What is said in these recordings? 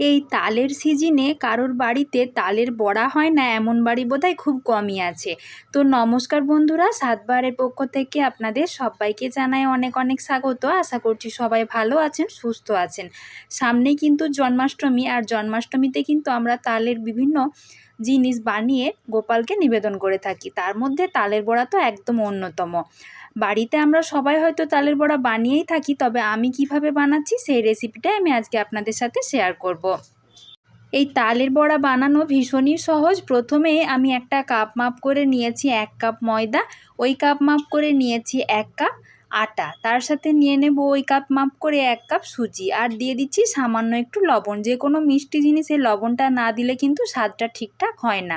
এই তালের সিজিনে কারোর বাড়িতে তালের বড়া হয় না, এমন বাড়ি বোধহয় খুব কমই আছে। তো নমস্কার বন্ধুরা, সাতবারের পক্ষ থেকে আপনাদের সবাইকে জানাই অনেক অনেক স্বাগত। আশা করছি সবাই ভালো আছেন, সুস্থ আছেন। সামনে কিন্তু জন্মাষ্টমী, আর জন্মাষ্টমীতে কিন্তু আমরা তালের বিভিন্ন জিনিস বানিয়ে গোপালকে নিবেদন করে থাকি। তার মধ্যে তালের বড়া তো একদম অন্যতম। বাড়িতে আমরা সবাই হয়তো তালের বড়া বানিয়েই থাকি, তবে আমি কীভাবে বানাচ্ছি সেই রেসিপিটাই আমি আজকে আপনাদের সাথে শেয়ার করব। এই তালের বড়া বানানো ভীষণই সহজ। প্রথমে আমি একটা কাপ মাপ করে নিয়েছি, এক কাপ ময়দা। ওই কাপ মাপ করে নিয়েছি এক কাপ আটা। তার সাথে নিয়ে নেব ওই কাপ মাপ করে এক কাপ সুজি। আর দিয়ে দিচ্ছি সামান্য একটু লবণ। যে কোনো মিষ্টি জিনিসে লবণটা না দিলে কিন্তু স্বাদটা ঠিকঠাক হয় না।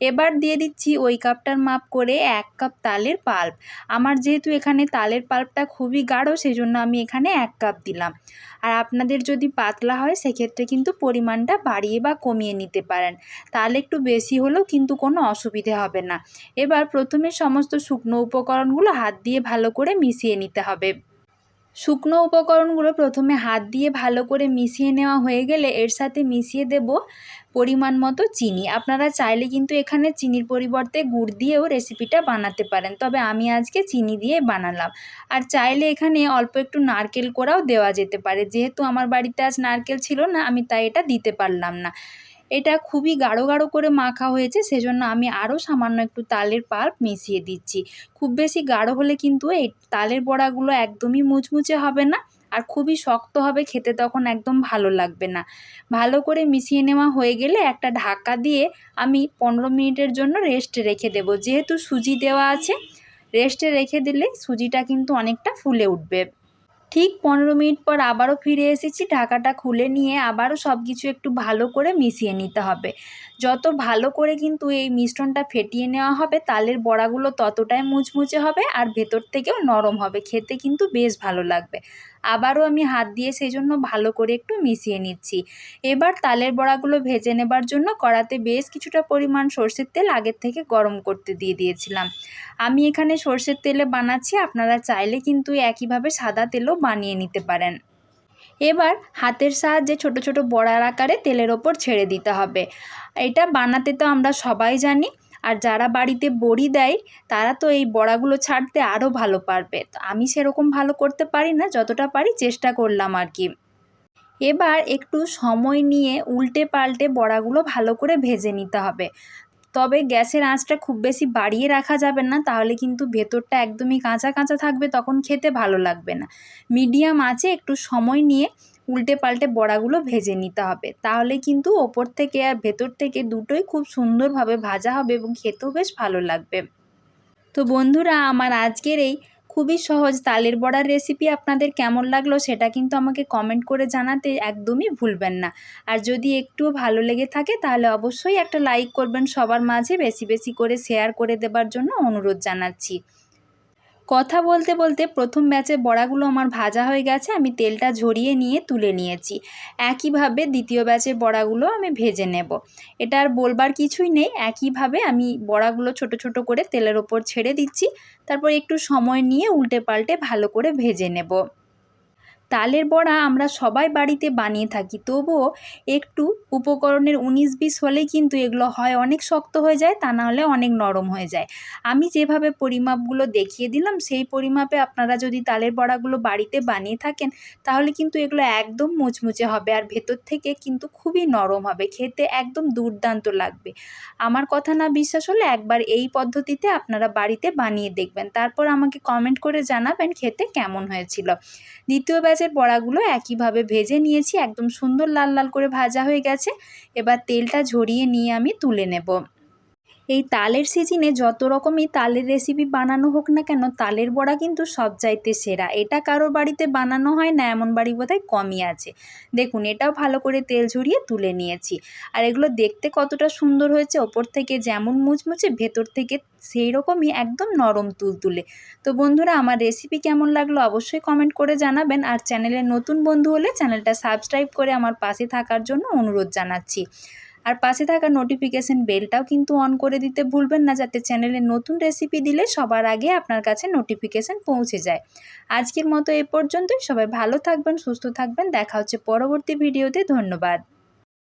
এবার দিয়ে দিচ্ছি ওই কাপটার মাপ করে এক কাপ তালের পাল্প। আমার যেহেতু এখানে তালের পাল্পটা খুবই গাঢ় সেই জন্য আমি এখানে এক কাপ দিলাম। আর আপনাদের যদি পাতলা হয়, সেক্ষেত্রে কিন্তু পরিমাণটা বাড়িয়ে বা কমিয়ে নিতে পারেন। তাহলে একটু বেশি হলেও কিন্তু কোনো অসুবিধে হবে না। এবার প্রথমে সমস্ত শুকনো উপকরণগুলো হাত দিয়ে ভালো করে মিশিয়ে নিতে হবে। শুকনো উপকরণগুলো প্রথমে হাত দিয়ে ভালো করে মিশিয়ে নেওয়া হয়ে গেলে এর সাথে মিশিয়ে দেব পরিমাণ মতো চিনি। আপনারা চাইলে কিন্তু এখানে চিনির পরিবর্তে গুড় দিয়েও রেসিপিটা বানাতে পারেন। তবে আমি আজকে চিনি দিয়ে বানালাম। আর চাইলে এখানে অল্প একটু নারকেল কোড়াও দেওয়া যেতে পারে। যেহেতু আমার বাড়িতে আজ নারকেল ছিল না, আমি তাই এটা দিতে পারলাম না। এটা খুবই গাঢ় গাঢ় করে মাখা হয়েছে, সেজন্য আমি আরও সামান্য একটু তালের পাল্প মিশিয়ে দিচ্ছি। খুব বেশি গাঢ় হলে কিন্তু এই তালের বড়াগুলো একদমই মুচমুচে হবে না আর খুবই শক্ত হবে, খেতে তখন একদম ভালো লাগবে না। ভালো করে মিশিয়ে নেওয়া হয়ে গেলে একটা ঢাকা দিয়ে আমি পনেরো মিনিটের জন্য রেস্টে রেখে দেবো। যেহেতু সুজি দেওয়া আছে রেস্টে রেখে দিলে সুজিটা কিন্তু অনেকটা ফুলে উঠবে। ঠিক পনেরো মিনিট পর আবারও ফিরে এসেছি। ঢাকাটা খুলে নিয়ে আবারও সব কিছু একটু ভালো করে মিশিয়ে নিতে হবে। যত ভালো করে কিন্তু এই মিশ্রণটা ফেটিয়ে নেওয়া হবে, তালের বড়াগুলো ততটাই মুচমুচে হবে আর ভেতর থেকেও নরম হবে। খেতে কিন্তু বেশ ভালো লাগবে। আবারও আমি হাত দিয়ে সেই জন্য ভালো করে একটু মিশিয়ে নিচ্ছি। এবার তালের বড়াগুলো ভেজে নেবার জন্য কড়াতে বেশ কিছুটা পরিমাণ সর্ষের তেল আগের থেকে গরম করতে দিয়ে দিয়েছিলাম। আমি এখানে সর্ষের তেলে বানাচ্ছি, আপনারা চাইলে কিন্তু একইভাবে সাদা তেলও বানিয়ে নিতে পারেন। এবার হাতের সাহায্যে ছোট ছোট বড়ার আকারে তেলের ওপর ছেড়ে দিতে হবে। এটা বানাতে তো আমরা সবাই জানি আর যারা বাড়িতে বড়ি দেয়, তারা তো এই বড়াগুলো ছাড়তে আরও ভালো পারবে। তো আমি সেরকম ভালো করতে পারি না, যতটা পারি চেষ্টা করলাম আর কি। এবার একটু সময় নিয়ে উল্টে পাল্টে বড়াগুলো ভালো করে ভেজে নিতে হবে। তবে গ্যাসের আঁচটা খুব বেশি বাড়িয়ে রাখা যাবে না, তাহলে কিন্তু ভেতরটা একদমই কাঁচা কাঁচা থাকবে, তখন খেতে ভালো লাগবে না। মিডিয়াম আঁচে একটু সময় নিয়ে উল্টে পাল্টে বড়াগুলো ভেজে নিতে হবে। তাহলে কিন্তু ওপর থেকে আর ভেতর থেকে দুটোই খুব সুন্দরভাবে ভাজা হবে এবং খেতেও বেশ ভালো লাগবে। তো বন্ধুরা, আমার আজকের এই খুবই সহজ তালের বড়ার রেসিপি আপনাদের কেমন লাগল সেটা কিন্তু আমাকে কমেন্ট করে জানাতে একদমই ভুলবেন না। আর যদি একটুও ভালো লেগে থাকে তাহলে অবশ্যই একটা লাইক করবেন সবার মাঝে বেশি বেশি করে শেয়ার করে দেবার জন্য অনুরোধ জানাচ্ছি। কথা বলতে বলতে প্রথম ব্যাচে বড়াগুলো আমার ভাজা হয়ে গেছে, আমি তেলটা ঝরিয়ে নিয়ে তুলে নিয়েছি। একইভাবে দ্বিতীয় ব্যাচের বড়াগুলো আমি ভেজে নেব। এটা আর বলবার কিছুই নেই, একইভাবে আমি বড়াগুলো ছোট ছোট করে তেলের ওপর ছেড়ে দিচ্ছি, তারপর একটু সময় নিয়ে উল্টে পাল্টে ভালো করে ভেজে নেব। তালের বড়া আমরা সবাই বাড়িতে বানিয়ে থাকি। তবুও একটু উপকরণের উনিশ বিশ হলেই কিন্তু এগুলো হয়, অনেক শক্ত হয়ে যায়, তা না হলে অনেক নরম হয়ে যায়। আমি যেভাবে পরিমাপগুলো দেখিয়ে দিলাম, সেই পরিমাপে আপনারা যদি তালের বড়াগুলো বাড়িতে বানিয়ে থাকেন, তাহলে কিন্তু এগুলো একদম মুচমুচে হবে আর ভেতর থেকে কিন্তু খুবই নরম হবে, খেতে একদম দুর্দান্ত লাগবে। আমার কথা না বিশ্বাস হলে একবার এই পদ্ধতিতে আপনারা বাড়িতে বানিয়ে দেখবেন। তারপর আমাকে কমেন্ট করে জানাবেন খেতে কেমন হয়েছিল। দ্বিতীয় ব্যাচের বড়াগুলো একইভাবে ভেজে নিয়েছি, একদম সুন্দর লাল লাল করে ভাজা হয়ে গেছে। এবার তেলটা ঝরিয়ে নিয়ে আমি তুলে নেব। এই তালের সিজনে যত রকমই তালের রেসিপি বানানো হোক না কেন, তালের বড়া কিন্তু সব চাইতে সেরা। এটা কারোর বাড়িতে বানানো হয় না, এমন বাড়ি বোধহয় কমই আছে। দেখুন, এটাও ভালো করে তেল ঝরিয়ে তুলে নিয়েছি। আর এগুলো দেখতে কতটা সুন্দর হয়েছে, ওপর থেকে যেমন মুচমুচে, ভেতর থেকে সেই রকমই একদম নরম তুলতুলে। তো বন্ধুরা, আমার রেসিপি কেমন লাগল অবশ্যই কমেন্ট করে জানাবেন। আর চ্যানেলের নতুন বন্ধু হলে চ্যানেলটা সাবস্ক্রাইব করে আমার পাশে থাকার জন্য অনুরোধ জানাচ্ছি। আর পাশে থাকা নোটিফিকেশান বেলটাও কিন্তু অন করে দিতে ভুলবেন না, যাতে চ্যানেলে নতুন রেসিপি দিলে সবার আগে আপনার কাছে নোটিফিকেশান পৌঁছে যায়। আজকের মতো এ পর্যন্তই, সবাই ভালো থাকবেন, সুস্থ থাকবেন, দেখা হচ্ছে পরবর্তী ভিডিওতে ধন্যবাদ।